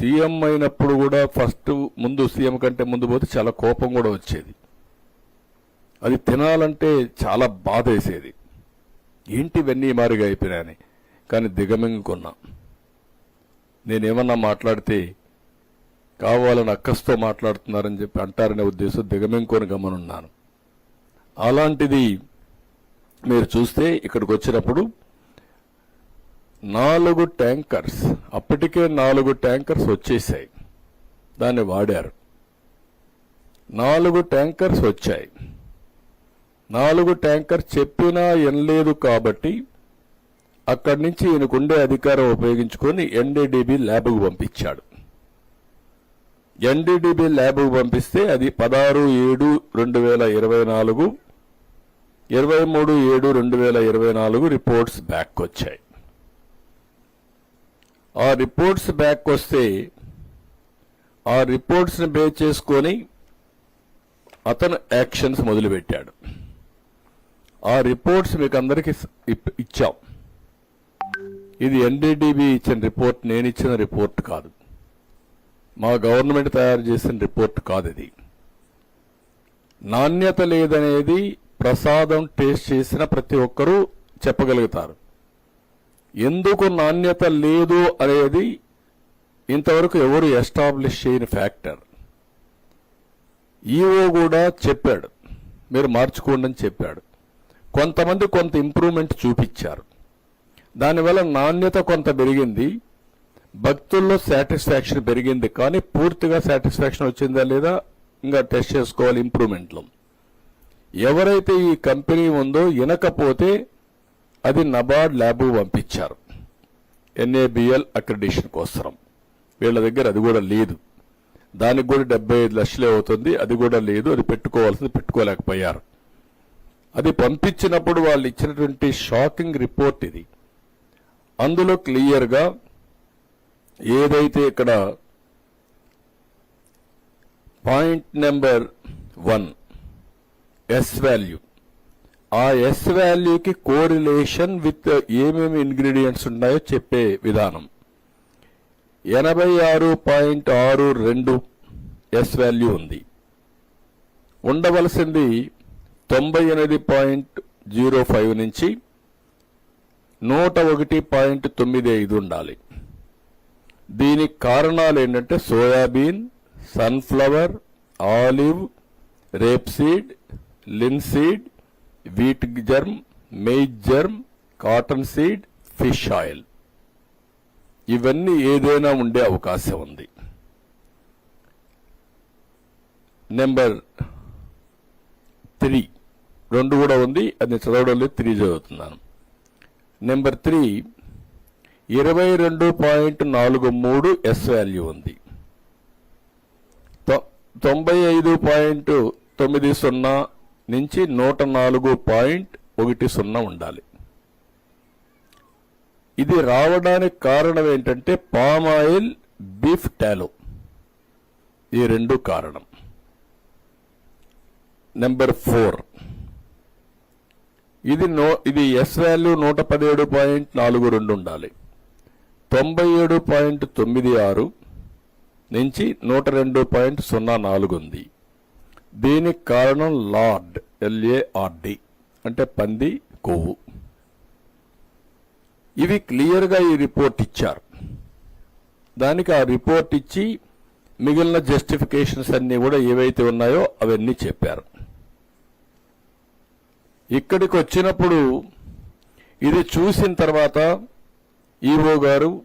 CM అయినప్పుడు కూడా first ముందు సీఎం కంటే ముందు పోతే చాలా కోపం కూడా వచ్చేది. అది తినాలంటే చాలా బాధ వేసేది ఏంటి ఇవన్నీ మారిగా అయిపోయినాయని కానీ దిగమింగుకున్నా. నేనేమన్నా మాట్లాడితే కావాలని అక్కస్తో మాట్లాడుతున్నారని చెప్పి అంటారనే ఉద్దేశం దిగమింగుకొని గమనున్నాను. అలాంటిది మీరు చూస్తే ఇక్కడికి వచ్చినప్పుడు నాలుగు ట్యాంకర్స్ అప్పటికే నాలుగు ట్యాంకర్స్ వచ్చేసాయి దాన్ని వాడారు. నాలుగు ట్యాంకర్స్ వచ్చాయి. నాలుగు ట్యాంకర్ చెప్పినా ఎనలేదు కాబట్టి అక్కడి నుంచి ఈయనకుండే అధికారం ఉపయోగించుకొని ఎన్డీడీబీ ల్యాబ్కు పంపించాడు. ఎన్డీడీబీ ల్యాబ్కు పంపిస్తే అది పదహారు ఏడు రెండు వేల ఇరవై నాలుగు ఇరవై మూడు ఏడు రెండు వేల ఇరవై నాలుగు రిపోర్ట్స్ బ్యాక్ వచ్చాయి. ఆ రిపోర్ట్స్ బ్యాక్ వస్తే ఆ రిపోర్ట్స్ని బేస్ చేసుకొని అతను యాక్షన్స్ మొదలుపెట్టాడు. ఆ రిపోర్ట్స్ మీకు అందరికి ఇచ్చాం. ఇది ఎన్డీడీబీ ఇచ్చిన రిపోర్ట్ నేను ఇచ్చిన రిపోర్ట్ కాదు. మా గవర్నమెంట్ తయారు చేసిన రిపోర్ట్ కాదు ఇది. నాణ్యత లేదనేది ప్రసాదం టేస్ట్ చేసిన ప్రతి ఒక్కరూ చెప్పగలుగుతారు. ఎందుకు నాణ్యత లేదు అనేది ఇంతవరకు ఎవరు ఎస్టాబ్లిష్ చేయని ఫ్యాక్టర్. ఈఓ కూడా చెప్పాడు. మీరు మార్చుకోండి అని చెప్పాడు. కొంతమంది కొంత ఇంప్రూవ్మెంట్ చూపించారు. దానివల్ల నాణ్యత కొంత పెరిగింది. భక్తుల్లో సాటిస్ఫాక్షన్ పెరిగింది. కానీ పూర్తిగా సాటిస్ఫాక్షన్ వచ్చిందా లేదా ఇంకా టెస్ట్ చేసుకోవాలి ఇంప్రూవ్మెంట్లో. ఎవరైతే ఈ కంపెనీ ఉందో వినకపోతే అది నబార్డ్ ల్యాబ్ పంపించారు. ఎన్ఏబిఎల్ అక్రిడేషన్ కోసం వీళ్ళ దగ్గర అది కూడా లేదు. దానికి కూడా డెబ్బై ఐదు లక్షలే అవుతుంది. అది కూడా లేదు. అది పెట్టుకోవాల్సింది పెట్టుకోలేకపోయారు. అది పంపించినప్పుడు వాళ్ళు ఇచ్చినటువంటి షాకింగ్ రిపోర్ట్ ఇది. అందులో క్లియర్గా ఏదైతే ఇక్కడ point number one S value ఆ ఎస్ వాల్యూకి కోరిలేషన్ విత్ ఏమేమి ఇంగ్రీడియంట్స్ ఉన్నాయో చెప్పే విధానం. ఎనభై ఆరు పాయింట్ ఆరు రెండు ఎస్ వాల్యూ ఉంది. ఉండవలసింది తొంభై ఎనిమిది పాయింట్ జీరో ఫైవ్ నుంచి నూట ఒకటి పాయింట్ తొమ్మిది ఐదు ఉండాలి. దీనికి కారణాలు ఏంటంటే soybean sunflower olive rapeseed linseed wheat germ maize germ cotton seed fish oil. ఇవన్నీ ఏదైనా ఉండే అవకాశం ఉంది. Number three. రెండు కూడా ఉంది. అది చదవడం లేదు త్రీ చదువుతున్నాను. Number three. ఇరవై రెండు పాయింట్ నాలుగు మూడు ఎస్ వాల్యూ ఉంది. తొ- తొంభై ఐదు పాయింట్ తొమ్మిది సున్నా నుంచి నూట నాలుగు పాయింట్ ఒకటి సున్నా ఉండాలి. ఇది రావడానికి కారణం ఏంటంటే పామ్ ఆయిల్ బీఫ్ టాలో. ఈ రెండు కారణం. Number four. ఇది నో ఇది ఎస్ వాల్యూ నూట పదిహేడు పాయింట్ నాలుగు రెండు ఉండాలి. తొంభై ఏడు పాయింట్ తొమ్మిది ఆరు నుంచి నూట రెండు పాయింట్ సున్నా నాలుగు ఉంది. దీనికి కారణం లార్డ్ ఎల్ఏఆర్డి అంటే పంది కొవ్వు. ఇవి క్లియర్గా ఈ రిపోర్ట్ ఇచ్చారు. దానికి ఆ రిపోర్ట్ ఇచ్చి మిగిలిన జస్టిఫికేషన్స్ అన్నీ కూడా ఏవైతే ఉన్నాయో అవన్నీ చెప్పారు. ఇక్కడికి వచ్చినప్పుడు ఇది చూసిన తర్వాత ఈఓ గారు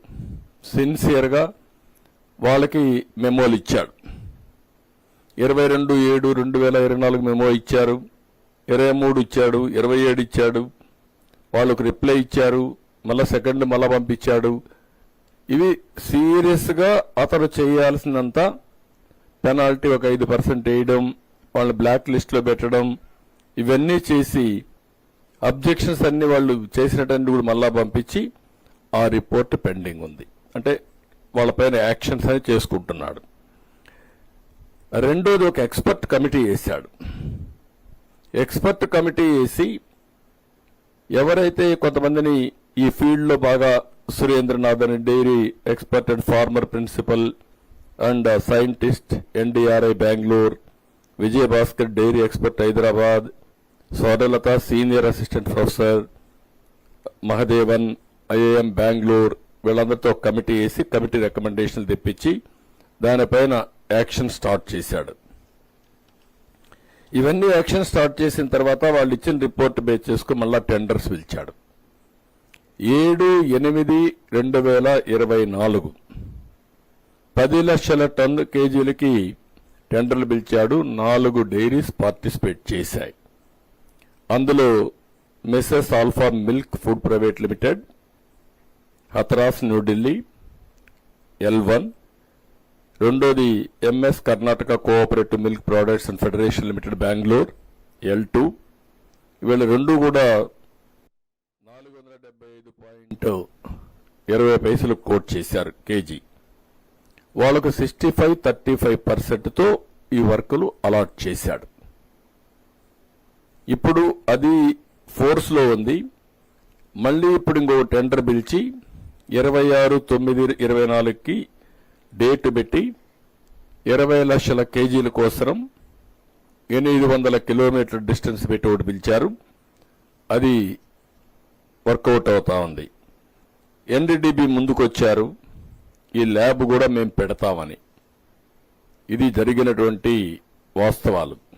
సిన్సియర్గా వాళ్ళకి మెమోలు ఇచ్చాడు. ఇరవై రెండు ఏడు రెండు వేల ఇరవై నాలుగు మెమో ఇచ్చారు. ఇరవై మూడు ఇచ్చాడు ఇరవై ఏడు ఇచ్చాడు. వాళ్ళకు రిప్లై ఇచ్చారు మళ్ళీ సెకండ్ మళ్ళా పంపించాడు. ఇవి సీరియస్గా అతను చేయాల్సినంత పెనాల్టీ ఒక ఐదు పర్సెంట్ వేయడం వాళ్ళని బ్లాక్ లిస్ట్లో పెట్టడం ఇవన్నీ చేసి అబ్జెక్షన్స్ అన్ని వాళ్ళు చేసినటువంటి కూడా మళ్ళా పంపించి ఆ రిపోర్ట్ పెండింగ్ ఉంది. అంటే వాళ్ళపైన యాక్షన్స్ అని చేసుకుంటున్నాడు. రెండోది ఒక ఎక్స్పర్ట్ కమిటీ వేశాడు. ఎక్స్పర్ట్ కమిటీ వేసి ఎవరైతే కొంతమందిని ఈ ఫీల్డ్లో బాగా Surendranathan dairy expert and farmer principal and scientist NDRI Bengaluru Vijayabhaskar dairy expert Hyderabad Sodalatha senior assistant professor Mahadevan IAM Bengaluru వీళ్ళందరితో కమిటీ వేసి కమిటీ రికమెండేషన్లు తెప్పించి దానిపైన యాక్షన్ స్టార్ట్ చేశాడు. ఇవన్నీ యాక్షన్ స్టార్ట్ చేసిన తర్వాత వాళ్ళు ఇచ్చిన రిపోర్ట్ బేస్ చేసుకుని మళ్ళీ టెండర్స్ పిలిచాడు. ఏడు ఎనిమిది రెండు వేల ఇరవై నాలుగు. పది లక్షల టన్ కేజీలకి టెండర్లు పిలిచాడు. నాలుగు డైరీస్ పార్టిసిపేట్ చేశాయి. అందులో Mrs Alpha milk food private limited Hathras New Delhi L one రెండోది MS Karnataka cooperative milk products and federation limited Bengaluru L two వీళ్ళ రెండు కూడా నాలుగు వందల డెబ్బై ఐదు పాయింట్ ఇరవై పైసలు కోట్ చేశారు కేజీ. వాళ్ళకు సిక్స్టీ ఫైవ్ థర్టీ ఫైవ్ పర్సెంట్తో ఈ వర్కులు అలాట్ చేశాడు. ఇప్పుడు అది ఫోర్స్లో ఉంది. మళ్ళీ ఇప్పుడు ఇంకో టెండర్ పిలిచి ఇరవై ఆరు తొమ్మిది ఇరవై నాలుగుకి డేట్ పెట్టి ఇరవై లక్షల కేజీల కోసరం ఎనిమిది వందల కిలోమీటర్ డిస్టెన్స్ పెట్టి ఒకటి పిలిచారు. అది వర్కౌట్ అవుతా ఉంది. ఎన్డీడీబీ ముందుకొచ్చారు. ఈ ల్యాబ్ కూడా మేము పెడతామని. ఇది జరిగినటువంటి వాస్తవాలు.